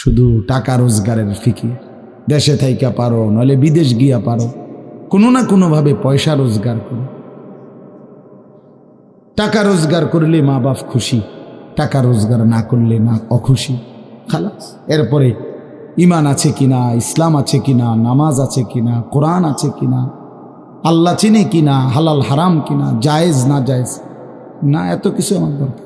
শুধু টাকা রোজগারের ফিকি। দেশে থাইকা পারো নলে বিদেশ গিয়া পারো। কোনো না কোনোভাবে পয়সা রোজগার করো। টাকা রোজগার করলে মা বাপ খুশি, টাকা রোজগার না করলে না অখুশি। খালাস, এরপরে ইমান আছে কিনা, ইসলাম আছে কিনা, নামাজ আছে কিনা, কোরআন আছে কিনা, আল্লাহ চিনে কিনা, হালাল হারাম কিনা, জায়েজ না জায়েজ, না এত কিছু আমার দরকার।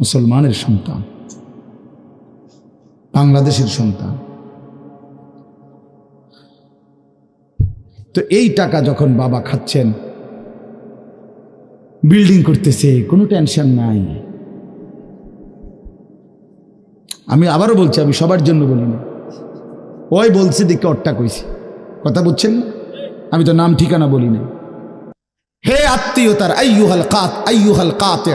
মুসলমানের সন্তান, বাংলাদেশের সন্তান। তো এই টাকা যখন বাবা খাচ্ছেন, বিল্ডিং করতেছে, কোনো টেনশন নাই। আমি আবারও বলছি, আমি সবার জন্য বলি না। ওই বলছে, দেখে অট্টা কইছি। কথা বুঝছেন না? আমি তো নাম ঠিকানা বলি না হে আত্মীয়তার, আইয়ুহাল কাত, আইয়ুহাল কাতে।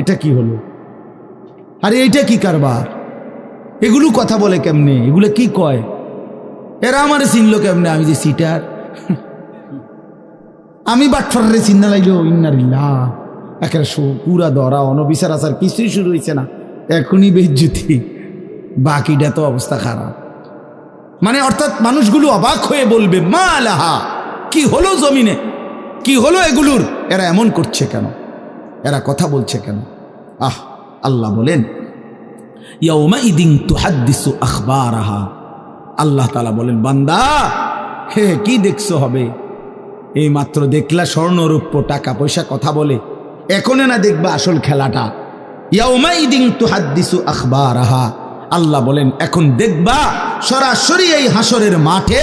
এটা কি হলো? আরে এইটা কি কারবার? এগুলো কথা বলে কেমনে? এগুলো কি কয়? এরা আমারে চিনলো কেমনে? আমি যে সিটার। আমি বাটফারে চিন্তা লাগল ইন্নারিল্লা একের পুরা ধরা, অনবিচার আসার কিছুই শুরু হয়েছে না। এখনই বেজ্জুতি বাকিটা তো অবস্থা খারাপ। মানে অর্থাৎ মানুষগুলো অবাক হয়ে বলবে মা লাহা কি হলো জমিনে? কি হলো এগুলোর? এরা এমন করছে কেন? এরা কথা বলছে কেন? আহ, আল্লাহ বলেন ইদিন তুহাদ্দিসু আখবারাহা। আল্লাহ তালা বলেন, বান্দা, হে, কি দেখছ হবে? এই মাত্র দেখলা স্বর্ণরূপ্য, টাকা পয়সা কথা বলে। এখনে না দেখবা আসল খেলাটা। ইদিন তুহাদ্দিসু আখবারাহা। আল্লাহ বলেন, এখন দেখবা সরাসরি এই হাসরের মাঠে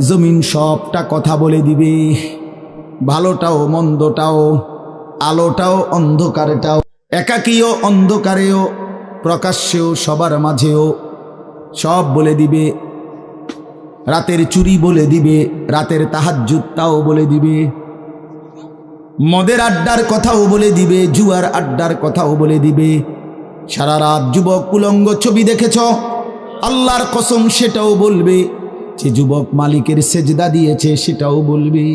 জমিন সবটা কথা বলে দিবে। ভালোটাও, মন্দটাও, আলোটাও, অন্ধকারেটাও একাকীয় অন্ধকারেও, প্রকাশ্যেও, সবার মাঝেও সব বলে দিবে। রাতের চুরি বলে দিবে, রাতের তাহাজ্জুদটাও বলে দিবে। মদের আড্ডার কথাও বলে দিবে, জুয়ার আড্ডার কথাও বলে দিবে। সারা রাত যুবক কুলঙ্গ ছবি দেখেছ? আল্লাহর কসম সেটাও বলবে। যে যুবক মালিকের সেজদা দিয়েছে সেটাও বলবে।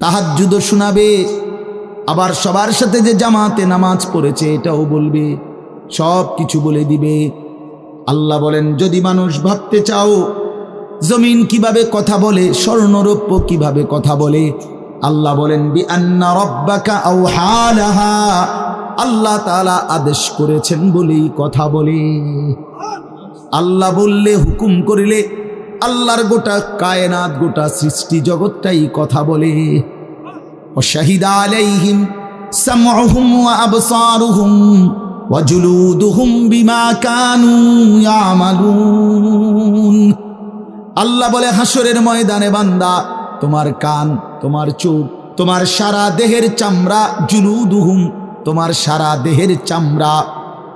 তাহাজ্জুদও শোনাবে, আবার সবার সাথে যে জামাতে নামাজ পড়েছে এটাও বলবে। সব কিছু বলে দিবে। আল্লাহ বলেন, যদি মানুষ ভাবতে চাও, জমিন কীভাবে কথা বলে, স্বর্ণরৌপ্য কীভাবে কথা বলে, আল্লাহ বলেন আল্লাহ তালা আদেশ করেছেন বলেই কথা বলে। আল্লাহ বললে, হুকুম করিলে আল্লাহর গোটা কায়নাত, গোটা সৃষ্টি জগৎটাই কথা বলে। অশাহিদা আলাইহিম সামহুম ওয়া আবসারুহুম ওয়া জুলুদুহুম বিমা কানু ইয়ামালুন। আল্লাহ বলে হাসরের ময়দানে বান্দা, তোমার কান, তোমার চোখ, তোমার সারা দেহের চামড়া, জুলুদুহুম, তোমার সারা দেহের চামড়া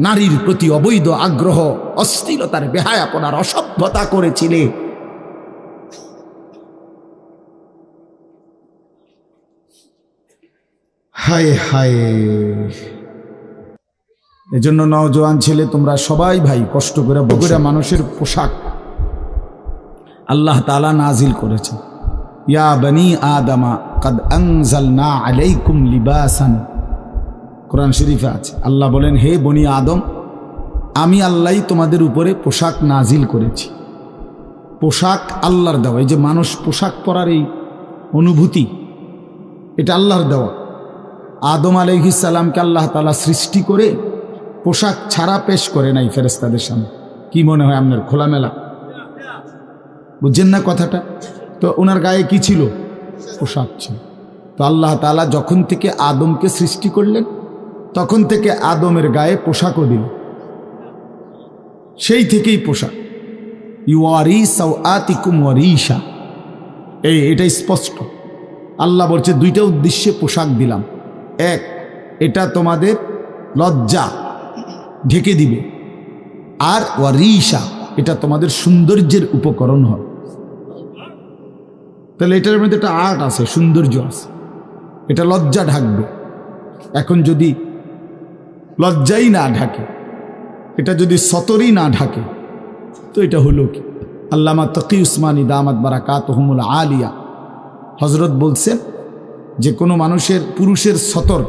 নারীর প্রতি অবৈধ আগ্রহ, অস্থিরতার বেহায়াপনার অসভ্যতা করেছিলে। হায় হায়। এজন্য নওজোয়ান ছেলে, তোমরা সবাই ভাই, কষ্ট করে বগুড়া মানুষের পোশাক আল্লাহ তালা নাজিল করেছে ইয়া বনি আদামা, কদ আনজালনা আলাইকুম লিবাসান। কোরআন শরীফে আছে। আল্লাহ বলেন, হে বনি আদম, আমি আল্লাহ তোমাদের উপরে পোশাক নাজিল করেছি। পোশাক আল্লাহর দেওয়া, এই যে মানুষ পোশাক পরার এই অনুভূতি, এটা আল্লাহর দেওয়া। আদম আলাইহিসাল্লামকে আল্লাহ তালা সৃষ্টি করে পোশাক ছাড়া পেশ করে নাই ফেরেস্তাদের সামনে। কি মনে হয় আপনার খোলামেলা? বুঝছেন না কথাটা? তো ওনার গায়ে কি ছিল? পোশাক ছিল। তো আল্লাহ তালা যখন থেকে আদমকে সৃষ্টি করলেন তখন থেকে আদমের গায়ে পোশাকও দিল। সেই থেকেই পোশাক। ইউয়ারি সাউ আতিকুম ওয়ারিশা। এই এটা স্পষ্ট। আল্লাহ বলছে, দুইটা উদ্দেশ্যে পোশাক দিলাম। এক, এটা তোমাদের লজ্জা ঢেকে দিবে। আর ওয়ারিশা, এটা তোমাদের সৌন্দর্যের উপকরণ হবে। তাহলে এটার মধ্যে একটা আর্ট আছে, সৌন্দর্য আছে। এটা লজ্জা ঢাকবে। এখন যদি লজ্জাই না ঢাকে। এটা যদি সতরই না ঢাকে, তো এটা হলো কি? আল্লামা তকি উসমানী দামাত বারাকাত হুমুল আলিয়া। হজরত বলছেন যে, কোনো মানুষের পুরুষের সতর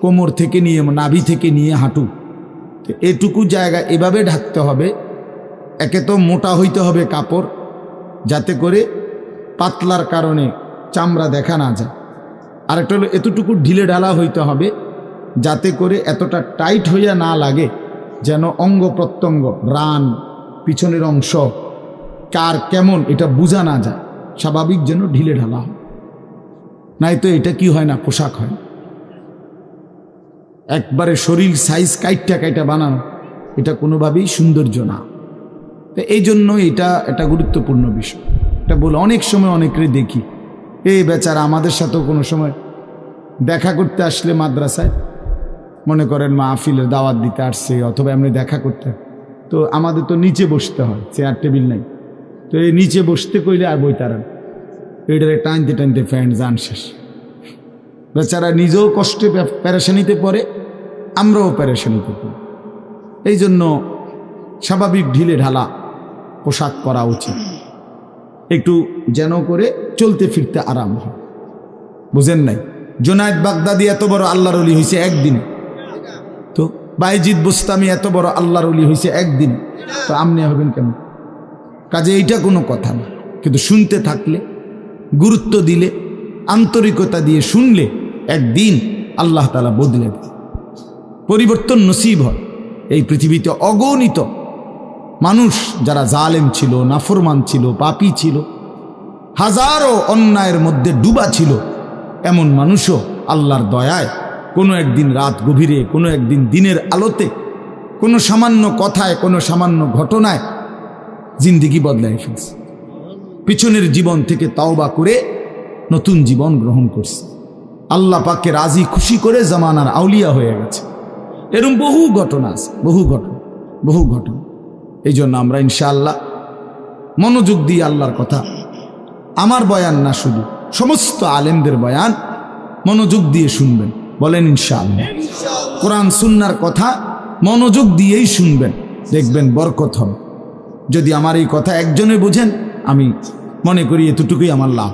কোমর থেকে নিয়ে, নাভি থেকে নিয়ে হাঁটু, তো এটুকু জায়গা এভাবে ঢাকতে হবে, একে তো মোটা হইতে হবে কাপড়, যাতে করে পাতলার কারণে চামড়া দেখা না যায়। আরেকটা হলো, এতটুকু ঢিলে ঢালা হইতে হবে যাতে করে এতটা টাইট হইয়া না লাগে, যেন অঙ্গ প্রত্যঙ্গ, রান, পিছনের অংশ, কার কেমন, এটা বোঝা না যায়। স্বাভাবিক যেন ঢিলে ঢালা হয়। নাই তো এটা কি হয় না, পোশাক হয়। একবারে শরীর সাইজ কাইটটা কাইটা বানানো, এটা কোনোভাবেই সৌন্দর্য না। তো এই জন্য এটা একটা গুরুত্বপূর্ণ বিষয়। এটা বলে অনেক সময় অনেকেরই দেখি। এই বেচারা আমাদের সাথেও কোনো সময় দেখা করতে আসলে মাদ্রাসায় মনে করেন মা আফিলের দাওয়াত দিতে আসছে অথবা এমনি দেখা করতে। তো আমাদের তো নিচে বসতে হয়, চেয়ার টেবিল নাই। তো এই নিচে বসতে কইলে আর বই তারা এটারে টানতে টানতে ফ্যান যান শেষ। বেচারা নিজেও কষ্টে প্যারেশানিতে পড়ে, আমরাও প্যারেশানিতে পড়ি। এই জন্য স্বাভাবিক ঢিলে ঢালা পোশাক পরা উচিত। একটু যেন করে চলতে ফিরতে আরাম হয়। বুঝেন নাই? জোনায়দ বাগদাদি এত বড় আল্লাহর হয়েছে একদিনে। বাইজিদ বুস্তামি এত বড় আল্লাহর অলি হয়েছে একদিন, তো আমনি হবেন কেন? কাজে এইটা কোনো কথা না। কিন্তু শুনতে থাকলে, গুরুত্ব দিলে, আন্তরিকতা দিয়ে শুনলে একদিন আল্লাহ তালা বদলে দেয় পরিবর্তন নসিব হয়। এই পৃথিবীতে অগণিত মানুষ যারা জালেম ছিল, নাফরমান ছিল, পাপি ছিল, হাজারো অন্যায়ের মধ্যে ডুবা ছিল, এমন মানুষও আল্লাহর দয়ায় কোনো একদিন রাত গভীরে, কোনো একদিন দিনের আলোতে, কোনো সামান্য কথায়, কোনো সামান্য ঘটনায় জিন্দিগি বদলায় ফেলছে। পিছনের জীবন থেকে তাওবা করে নতুন জীবন গ্রহণ করছে। আল্লাহ পাককে রাজি খুশি করে জামানার আউলিয়া হয়ে গেছে। এরকম বহু ঘটনা আছে, বহু ঘটনা বহু ঘটনা। এই জন্য আমরা ইনশাআল্লাহ মনোযোগ দিয়ে আল্লাহর কথা, আমার বয়ান না শুধু, সমস্ত আলেমদের বয়ান মনোযোগ দিয়ে শুনবেন। বলেন ইনশাআল্লাহ। কোরআন সুন্নার কথা মনোযোগ দিয়েই শুনবেন, দেখবেন বরকত যদি আমার এই কথা একজনে বুঝেন, আমি মনে করি এতটুকুই আমার লাভ।